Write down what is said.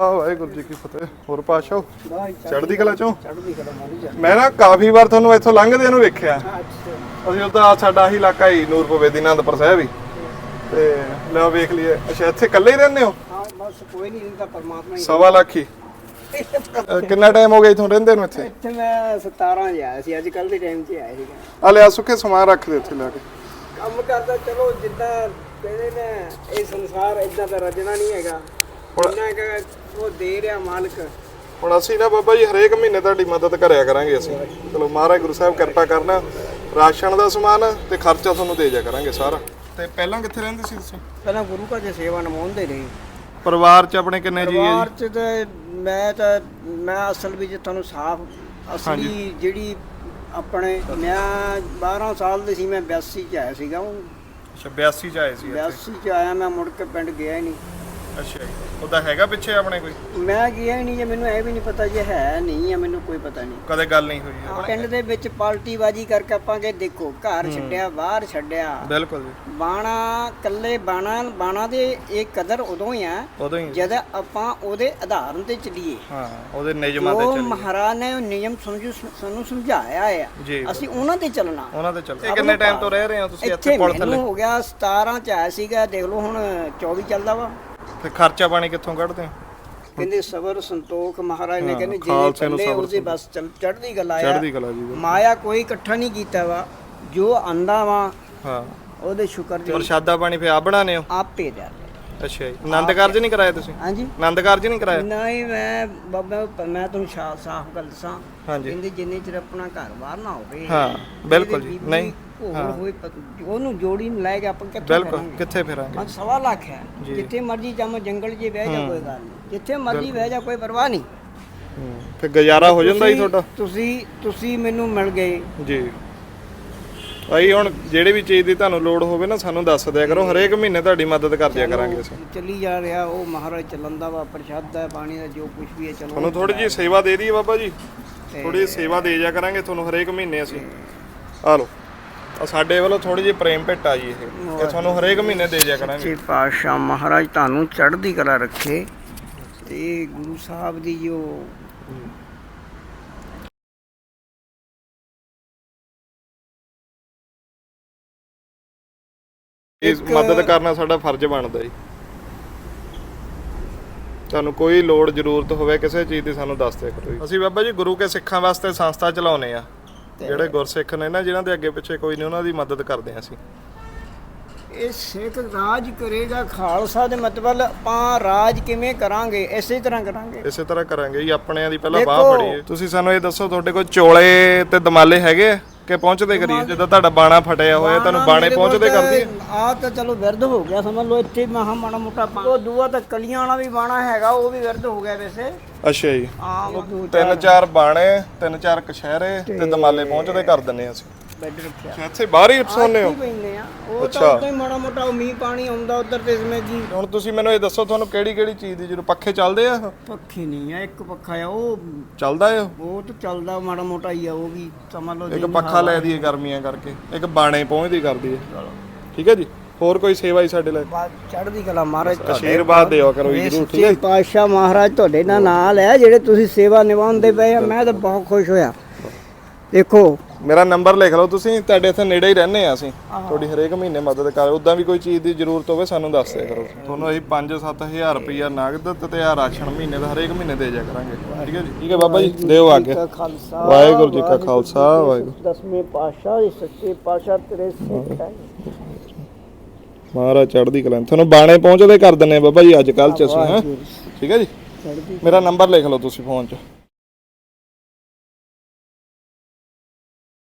ਆ ਵਾਹਿਗੁਰੂ ਜੀ ਕੀ ਫਤਿਹ। ਹੋਰ ਪਾਸ਼ਾ ਚੜ੍ਹਦੀ ਕਲਾ ਚੋਂ? ਚੜ੍ਹਦੀ ਕਲਾ ਮਾਰੀ ਜਾ ਮੈਂ ਨਾ ਕਾਫੀ ਵਾਰ ਤੁਹਾਨੂੰ ਇੱਥੋਂ ਲੰਘਦੇ ਨੂੰ ਵੇਖਿਆ। ਅਸੀਂ ਉਹਦਾ ਸਾਡਾ ਹੀ ਇਲਾਕਾ ਹੀ ਨੂਰਪੁਰ ਵੇਦੀ ਆਨੰਦਪੁਰ ਸਾਹਿਬ ਹੀ। ਤੇ ਲਓ ਵੇਖ ਲਈਏ ਅੱਛਾ ਇੱਥੇ ਇਕੱਲੇ ਹੀ ਰਹਿੰਦੇ ਹੋ? ਹਾਂ ਬਸ ਕੋਈ ਨਹੀਂ ਇਹਦਾ ਪਰਮਾਤਮਾ ਹੀ ਸਵਾ ਲੱਖ ਹੀ। ਕਿੰਨਾ ਟਾਈਮ ਹੋ ਗਿਆ ਇਥੋਂ ਰਹਿੰਦੇ ਨੂੰ ਇੱਥੇ? ਇੱਥੇ ਮੈਂ 17 ਜਿਹਾ ਸੀ ਅੱਜ ਕੱਲ ਦੇ ਟਾਈਮ 'ਚ ਆਇਆ ਸੀਗਾ। ਆ ਲਿਆ ਸੁੱਕੇ ਸਮਾਨ ਰੱਖ ਦੇ ਇੱਥੇ ਲੈ ਕੇ। ਕੰਮ ਕਰਦਾ ਚਲੋ ਜਿੱਦਾਂ ਕਹਿੰਦੇ ਨੇ ਇਹ ਸੰਸਾਰ ਇਦਾਂ ਦਾ ਰਜਣਾ ਨਹੀਂ ਹੈਗਾ। ਉਹਨਾਂ ਕਿ ਉਹ ਦੇ ਰਿਹਾ ਮਾਲਕ। ਹੁਣ ਅਸੀਂ ਨਾ ਬਾਬਾ ਜੀ ਹਰੇਕ ਮਹੀਨੇ ਤੁਹਾਡੀ ਮਦਦ ਕਰਿਆ ਕਰਾਂਗੇ ਅਸੀਂ। ਚਲੋ ਮਹਾਰਾਜ ਗੁਰੂ ਸਾਹਿਬ ਕਿਰਪਾ ਕਰਨਾ ਰਾਸ਼ਨ ਦਾ ਸਮਾਨ ਤੇ ਖਰਚਾ ਤੁਹਾਨੂੰ ਦੇ ਜਾ ਕਰਾਂਗੇ ਸਾਰਾ। ਤੇ ਪਹਿਲਾਂ ਕਿੱਥੇ ਰਹਿੰਦੇ ਸੀ ਤੁਸੀਂ? ਪਹਿਲਾਂ ਗੁਰੂ ਘਰ ਦੀ ਸੇਵਾ ਨਿਭਾਉਂਦੇ ਰਹੇ। ਪਰਿਵਾਰ ਚ ਆਪਣੇ ਕਿੰਨੇ ਜੀ ਹੈ ਪਰਿਵਾਰ 'ਚ ਤੇ ਮੈਂ ਤਾਂ ਮੈਂ ਅਸਲ ਵਿੱਚ ਤੁਹਾਨੂੰ ਸਾਫ਼ ਅਸਲੀ ਜਿਹੜੀ ਆਪਣੇ ਮੈਂ 12 ਸਾਲ ਦੇ ਸੀ ਮੈਂ 82 ਚ ਆਇਆ ਸੀਗਾ। ਉਹ ਅੱਛਾ 82 ਚ ਆਏ ਸੀ 82 ਚ ਆਇਆ ਮੈਂ ਮੁੜ ਕੇ ਪਿੰਡ ਗਿਆ ਹੀ ਨਹੀਂ। ਅੱਛਾ ਜੀ। ਉਹਦਾ ਹੈਗਾ ਪਿੱਛੇ ਆਪਣੇ ਕੋਈ? ਮੈਂ ਗਿਆ ਹੀ ਨਹੀਂ ਜੇ ਮੈਨੂੰ ਇਹ ਵੀ ਨਹੀਂ ਪਤਾ ਜੇ ਹੈ ਨਹੀਂ ਆ ਮੈਨੂੰ ਕੋਈ ਪਤਾ ਨਹੀਂ। ਕਦੇ ਗੱਲ ਨਹੀਂ ਹੋਈ ਹੈ ਪਿੰਡ ਦੇ ਵਿੱਚ ਪਾਲਟੀਬਾਜੀ ਕਰਕੇ ਆਪਾਂ ਕੇ ਦੇਖੋ ਘਰ ਛੱਡਿਆ ਬਾਹਰ ਛੱਡਿਆ। ਬਿਲਕੁਲ ਜੀ। ਬਾਣਾ ਕੱਲੇ ਬਾਣਾ ਬਾਣਾ ਦੇ ਇਹ ਕਦਰ ਉਦੋਂ ਹੀ ਆ ਉਦੋਂ ਹੀ ਜਦ ਆਪਾਂ ਉਹਦੇ ਆਧਾਰਨ ਤੇ ਚੱਲੀਏ। ਹਾਂ ਉਹਦੇ ਨਿਯਮਾਂ ਤੇ ਉਹ ਚੱਲੀ ਮਹਾਰਾਜ ਨੇ ਉਹ ਨਿਯਮ ਸਮਝੂ ਸਾਨੂੰ ਸਮਝਾਇਆ ਆ। ਜੀ ਅਸੀਂ ਉਹਨਾਂ ਤੇ ਚੱਲਣਾ। ਉਹਨਾਂ ਤੇ ਚੱਲ ਇਹ ਕਿੰਨੇ ਟਾਈਮ ਤੋਂ ਰਹਿ ਰਹੇ ਹੋ ਤੁਸੀਂ ਇੱਥੇ ਇੱਥੇ ਪੁਲ ਥੱਲੇ? ਮੈਨੂੰ ਹੋ ਗਿਆ 17 ਚ ਆਇਆ ਸੀਗਾ ਦੇਖ ਲਓ ਹੁਣ 24 ਚੱਲਦਾ ਵਾ। ਤੇ ਖਰਚਾ ਪਾਣੀ ਕਿੱਥੋਂ ਕੱਢਦੇ ਹੋ ਕਹਿੰਦੇ ਸਬਰ ਸੰਤੋਖ ਮਹਾਰਾਜ ਨੇ ਹਾਂ, ਕਹਿੰਦੇ ਖਾਲਸੇ ਜਿਹਨੇ ਨੂੰ ਚੱਲੇ ਸਬਰ ਉਹਦੇ ਬਸ ਚੜ੍ਹਦੀ ਗੱਲ ਆਇਆ ਚੜ੍ਹਦੀ ਕਲਾ ਜੀ ਮਾਇਆ ਕੋਈ ਇਕੱਠਾ ਨਹੀਂ ਕੀਤਾ ਵਾ ਜੋ ਆਂਦਾ ਵਾ ਹਾਂ। ਉਹਦੇ ਸ਼ੁਕਰ ਦੀ ਪ੍ਰਸ਼ਾਦਾ ਪਾਣੀ ਫੇ ਆ ਬਣਾਣੇ ਹੋ? ਆਪੇ ਦੇ ਅੱਛਾ ਜੀ। ਆਨੰਦ ਕਾਰਜ ਨਹੀਂ ਕਰਾਇਆ ਤੁਸੀਂ? ਹਾਂਜੀ। ਆਨੰਦ ਕਾਰਜ ਨਹੀਂ ਕਰਾਇਆ? ਨਹੀਂ ਮੈਂ ਬਾਬਾ ਮੈਂ ਤੁਹਾਨੂੰ ਸ਼ਾ- ਸਾਫ਼ ਗੱਲ ਦੱਸਾਂ। ਹਾਂਜੀ। ਕਹਿੰਦੇ ਜਿੰਨੇ ਚਿਰ ਆਪਣਾ ਘਰ ਬਾਹਰ ਨਾ ਹੋਵੇ ਹਾਂ ਬਿਲਕੁਲ ਜੀ। ਬੀਬੀ ਨਹੀਂ ਹੋਰ ਹੋਏ ਪਤ- ਉਹਨੂੰ ਜੋੜੀ ਨੂੰ ਲੈ ਕੇ ਆਪਾਂ ਕਿੱਥੇ ਬਿਲਕੁਲ ਕਿੱਥੇ ਫਿਰਾਂਗੇ? ਹਾਂ ਸਵਾ ਲੱਖ ਹੈ। ਜੀ। ਜਿੱਥੇ ਮਰਜ਼ੀ ਜਾਵਾਂ ਜੰਗਲ 'ਚ ਬਹਿ ਜਾ ਕੋਈ ਗੱਲ ਨਹੀਂ। ਜਿੱਥੇ ਮਰਜ਼ੀ ਬਹਿ ਜਾ ਕੋਈ ਪਰਵਾਹ ਨਹੀਂ। ਫੇ ਗੁਜ਼ਾਰਾ ਹੋ ਜਾਂਦਾ ਜੀ ਤੁਹਾਡਾ? ਤੁਸੀਂ ਤੁਸੀਂ ਮੈਨੂੰ ਮਿਲ ਗਏ। ਜੀ। ਭਾਈ ਹੁਣ ਜਿਹੜੀ ਵੀ ਚੀਜ਼ ਦੀ ਤੁਹਾਨੂੰ ਲੋੜ ਹੋਵੇ ਨਾ ਸਾਨੂੰ ਦੱਸ ਦਿਆ ਕਰੋ। ਹਰੇਕ ਮਹੀਨੇ ਤੁਹਾਡੀ ਮਦਦ ਕਰ ਦਿਆ ਕਰਾਂਗੇ ਅਸੀਂ। ਚੱਲੀ ਜਾ ਰਿਹਾ ਉਹ ਮਹਾਰਾਜ ਚੱਲੰਦਾ ਵਾ ਪ੍ਰਸ਼ਾਦਾ ਪਾਣੀ ਦਾ ਜੋ ਕੁਝ ਵੀ ਹੈ ਚਲੋ। ਤੁਹਾਨੂੰ ਥੋੜੀ ਜੀ ਸੇਵਾ ਦੇ ਦਈਏ ਬਾਬਾ ਜੀ। ਥੋੜੀ ਸੇਵਾ ਦੇ ਜਾ ਕਰਾਂਗੇ ਤੁਹਾਨੂੰ ਹਰੇਕ ਮਹੀਨੇ ਅਸੀਂ। ਆ ਲਓ। ਆ ਸਾਡੇ ਵੱਲੋਂ ਥੋੜੀ ਜਿਹੀ ਪ੍ਰੇਮ ਭੇਟ ਆ ਜੀ ਇਹ। ਇਹ ਤੁਹਾਨੂੰ ਹਰੇਕ ਮਹੀਨੇ ਦੇ ਜਾ ਕਰਾਂਗੇ। ਸੱਚੇ ਪਾਤਸ਼ਾਹ ਮਹਾਰਾਜ ਤੁਹਾਨੂੰ ਚੜ੍ਹਦੀ ਕਲਾ ਰੱਖੇ। ਤੇ ਗੁਰੂ ਸਾਹਿਬ ਦੀ ਜੋ ਇਸ ਮਦਦ ਕਰਨਾ ਸਾਡਾ ਫਰਜ਼ ਬਣਦਾ ਜੀ। ਤੁਹਾਨੂੰ ਕੋਈ ਲੋੜ ਜ਼ਰੂਰਤ ਹੋਵੇ ਕਿਸੇ ਚੀਜ਼ ਦੀ ਸਾਨੂੰ ਦੱਸ ਦਿਆ ਕਰੋ ਜੀ। ਅਸੀਂ ਬਾਬਾ ਜੀ ਗੁਰੂ ਕੇ ਸਿੱਖਾਂ ਵਾਸਤੇ ਸੰਸਥਾ ਚਲਾਉਨੇ ਆ ਜਿਹੜੇ ਗੁਰਸਿੱਖ ਨੇ ਨਾ ਜਿਨ੍ਹਾਂ ਦੇ ਅੱਗੇ ਪਿੱਛੇ ਕੋਈ ਨਹੀਂ ਉਹਨਾਂ ਦੀ ਮਦਦ ਕਰਦੇ ਆ ਅਸੀਂ। ਇਹ ਸਿੱਖ ਰਾਜ ਕਰੇਗਾ ਖਾਲਸਾ ਦੇ ਮਤਲਬ ਆਪਾਂ ਰਾਜ ਕਿਵੇਂ ਕਰਾਂਗੇ ਇਸੇ ਤਰ੍ਹਾਂ ਕਰਾਂਗੇ। ਇਸੇ ਤਰ੍ਹਾਂ ਕਰਾਂਗੇ ਜੀ ਆਪਣਿਆਂ ਦੀ ਪਹਿਲਾਂ ਬਾਹ। ਫੜੀਏ। ਤੁਸੀਂ ਸਾਨੂੰ ਇਹ ਦੱਸੋ ਤੁਹਾਡੇ ਕੋਲ ਚੋਲੇ ਤੇ ਦਮਾਲੇ ਹੈਗੇ ਆ? ਕਿ ਪਹੁੰਚਦੇ ਕਰੀਏ? ਜਦੋਂ ਤੁਹਾਡਾ ਬਾਣਾ ਫਟਿਆ ਹੋਇਆ ਤੁਹਾਨੂੰ ਬਾਣੇ ਪਹੁੰਚਦੇ ਕਰਦੀ ਆ? ਤਾਂ ਚਲੋ ਵਿਰਧ ਹੋ ਗਿਆ ਸਮਝ ਲਓ ਇੱਥੇ ਮਹਾ ਮਾੜਾ ਮੋਟਾ ਉਹ ਦੂਆ ਤਾਂ ਕਲੀਆਂ ਵਾਲਾ ਵੀ ਬਾਣਾ ਹੈਗਾ ਉਹ ਵੀ ਵਿਰਧ ਹੋ ਗਿਆ ਵੈਸੇ। ਅੱਛਾ ਜੀ। ਦੋ ਤਿੰਨ ਚਾਰ ਬਾਣੇ ਤਿੰਨ ਚਾਰ ਕਸ਼ਹਿਰੇ ਤੇ ਦਮਾਲੇ ਪਹੁੰਚਦੇ ਕਰ ਦਿੰਨੇ ਅਸੀਂ। ਬੈੱਡ ਰੱਖਿਆ। ਇੱਥੇ ਬਾਹਰ ਹੀ ਸੌਂਦੇ ਹੋ? ਕੀ ਪੈਂਦੇ ਆ। ਉਹ ਅੱਛਾ। ਤਾਂ ਉਦਾਂ ਹੀ ਮਾੜਾ ਮੋਟਾ ਉਹ ਮੀਂਹ ਪਾਣੀ ਆਉਂਦਾ ਉਧਰ ਤੇ ਇਸਮੇ ਕੀ ਹੁਣ ਤੁਸੀਂ ਮੈਨੂੰ ਇਹ ਦੱਸੋ ਤੁਹਾਨੂੰ ਕਿਹੜੀ ਕਿਹੜੀ ਚੀਜ਼ ਦੀ ਜਦੋਂ ਪੱਖੇ ਚੱਲਦੇ ਆ? ਪੱਖੇ ਨਹੀਂ ਆ ਇੱਕ ਪੱਖਾ ਆ ਉਹ ਚੱਲਦਾ ਆ? ਉਹ ਤਾਂ ਚੱਲਦਾ ਮਾੜਾ ਮੋਟਾ ਹੀ ਆ ਉਹ ਵੀ ਸਮਝ ਲਓ ਇੱਕ ਜਿੰਨੀ ਪੱਖਾ ਲੈ ਦਈਏ ਗਰਮੀਆਂ ਕਰਕੇ ਇੱਕ ਬਾਣੇ ਪਹੁੰਚਦੀ ਕਰਦੀ ਹੈ ਠੀਕ ਹੈ ਜੀ? ਹੋਰ ਕੋਈ ਸੇਵਾ ਹੀ ਸਾਡੇ ਲਈ? ਬਾਤ ਚੜ੍ਹਦੀ ਕਲਾ ਮਹਾਰਾਜ ਤੁਹਾਡੇ ਆਸ਼ੀਰਵਾਦ ਦਿਓ ਕਰੋ ਜੀ ਜਰੂਰ ਠੀਕ ਹੈ ਸੱਚੇ ਪਾਤਸ਼ਾਹ ਮਹਾਰਾਜ ਤੁਹਾਡੇ ਨਾਲ ਨਾਲ ਹੈ ਜਿਹੜੇ ਤੁਸੀਂ ਸੇਵਾ ਨਿਭਾਉਂਦੇ ਪਏ ਆ ਮੈਂ ਤਾਂ ਬਹੁਤ ਖੁਸ਼ ਹੋਇਆ। ਦੇਖੋ ਮੇਰਾ ਨੰਬਰ ਲਿਖ ਲਓ ਤੁਸੀਂ ਤੁਹਾਡੇ ਇੱਥੇ ਨੇੜੇ ਹੀ ਰਹਿੰਦੇ ਆ ਅਸੀਂ। ਤੁਹਾਡੀ ਹਰੇਕ ਮਹੀਨੇ ਮਦਦ ਕਰ ਉਦਾਂ ਵੀ ਕੋਈ ਚੀਜ਼ ਦੀ ਜ਼ਰੂਰਤ ਹੋਵੇ ਸਾਨੂੰ ਦੱਸ ਦਿਆ ਕਰੋ। ਤੁਹਾਨੂੰ ਅਸੀਂ 5-7000 ਰੁਪਈਆ ਨਗਦ ਤੇ ਆ ਰਾਸ਼ਨ ਮਹੀਨੇ ਦਾ ਹਰੇਕ ਮਹੀਨੇ ਦੇ ਜਾ ਕਰਾਂਗੇ। ਠੀਕ ਹੈ ਜੀ? ਠੀਕ ਹੈ ਬਾਬਾ ਜੀ ਦਿਓ ਆਗੇ ਕਾ ਖਾਲਸਾ ਵਾਹਿਗੁਰੂ ਜੀ ਕਾ ਖਾਲਸਾ ਵਾਹਿਗੁਰੂ। ਦਸਵੇਂ ਪਾਤਸ਼ਾਹ ਦੇ ਸੱਚੇ ਪਾਤਸ਼ਾਹ ਤੇਰੇ ਸਿੱਖ ਹੈ ਮਹਾਰਾਜ ਚੜ੍ਹਦੀ ਕਲਾ ਤੁਹਾਨੂੰ ਬਾਣੇ ਪਹੁੰਚਦੇ ਕਰ ਦਿੰਨੇ ਆ ਬਾਬਾ ਜੀ ਅੱਜ ਕੱਲ ਚ ਅਸੀਂ ਹਾਂ। ਠੀਕ ਹੈ ਜੀ? ਮੇਰਾ ਨੰਬਰ ਲਿਖ ਲਓ ਤੁਸੀਂ ਫੋਨ 'ਚ।